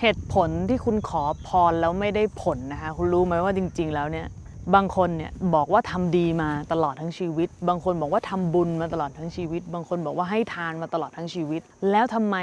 เหตุผลที่คุณขอพรแล้วไม่ได้ผลนะคะคุณรู้ไหมว่าจริง ๆ แล้วเนี่ยบางคนเนี่ยบอกว่าทำดีมาตลอดทั้งชีวิต บางคนบอกว่าทำบุญมาตลอดทั้งชีวิต บางคนบอกว่าให้ทานมาตลอดทั้งชีวิต แล้วทำไม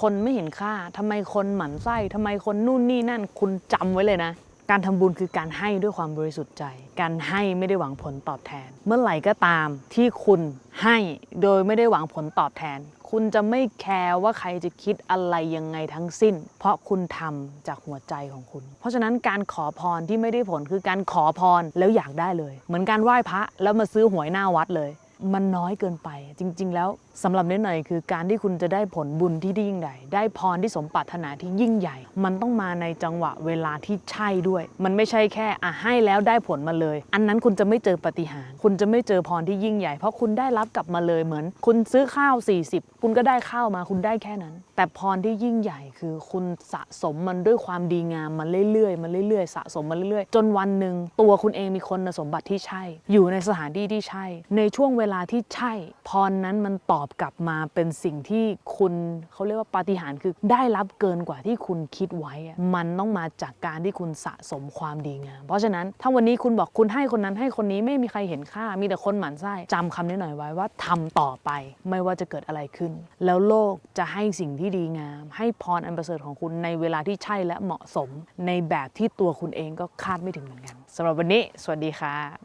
คนไม่เห็นค่าทำไมคนหมั่นไส้ทำไมคนนู่นนี่นั่นคุณจำไว้เลยนะ การทำบุญคือการให้ด้วยความบริสุทธิ์ใจ การให้ไม่ได้หวังผลตอบแทน เมื่อไหร่ก็ตามที่คุณให้โดยไม่ได้หวังผลตอบแทน คุณจะไม่แคร์ว่าใครจะคิดอะไรยังไงทั้งสิ้น เพราะคุณทำจากหัวใจของคุณ เพราะฉะนั้นการขอพรที่ไม่ได้ผลคือการขอพรแล้วอยากได้เลย เหมือนการไหว้พระแล้วมาซื้อหวยหน้าวัดเลย มันน้อยเกินไป จริง ๆ แล้วสำหรับเน้นหน่อยคือการที่คุณจะได้ผลบุญที่ยิ่งใหญ่ได้พรที่สมปรารถนาที่ยิ่งใหญ่ มันต้องมาในจังหวะเวลาที่ใช่ด้วย มันไม่ใช่แค่อะให้แล้วได้ผลมาเลย อันนั้นคุณจะไม่เจอปฏิหาร คุณจะไม่เจอพรที่ยิ่งใหญ่ เพราะคุณได้รับกลับมาเลยเหมือน คุณซื้อข้าว 40 คุณก็ได้ข้าวมาคุณได้แค่นั้น แต่พรที่ยิ่งใหญ่คือคุณสะสมมันด้วยความดีงามมาเรื่อยๆมาเรื่อยๆ สะสมมาเรื่อยๆ จนวันหนึ่งตัวคุณเองมีคนสมบัติที่ใช่ อยู่ในสถานที่ที่ใช่ ในช่วงเวลาลาที่ใช่พรนั้นมันตอบกลับมาเป็นสิ่งที่คุณเขาเรียกว่าปาฏิหาริย์คือได้รับเกินกว่าที่คุณคิดไว้ มันต้องมาจากการที่คุณสะสมความดีงาม เพราะฉะนั้นถ้าวันนี้คุณบอกคุณให้คนนั้นให้คนนี้ไม่มีใครเห็นค่า มีแต่คนหมั่นไส้จำคำนี้หน่อยไว้ว่าทำต่อไปไม่ว่าจะเกิดอะไรขึ้น แล้วโลกจะให้สิ่งที่ดีงาม ให้พรอันประเสริฐของคุณในเวลาที่ใช่และเหมาะสม ในแบบที่ตัวคุณเองก็คาดไม่ถึงเหมือนกันสำหรับวันนี้ สวัสดีค่ะ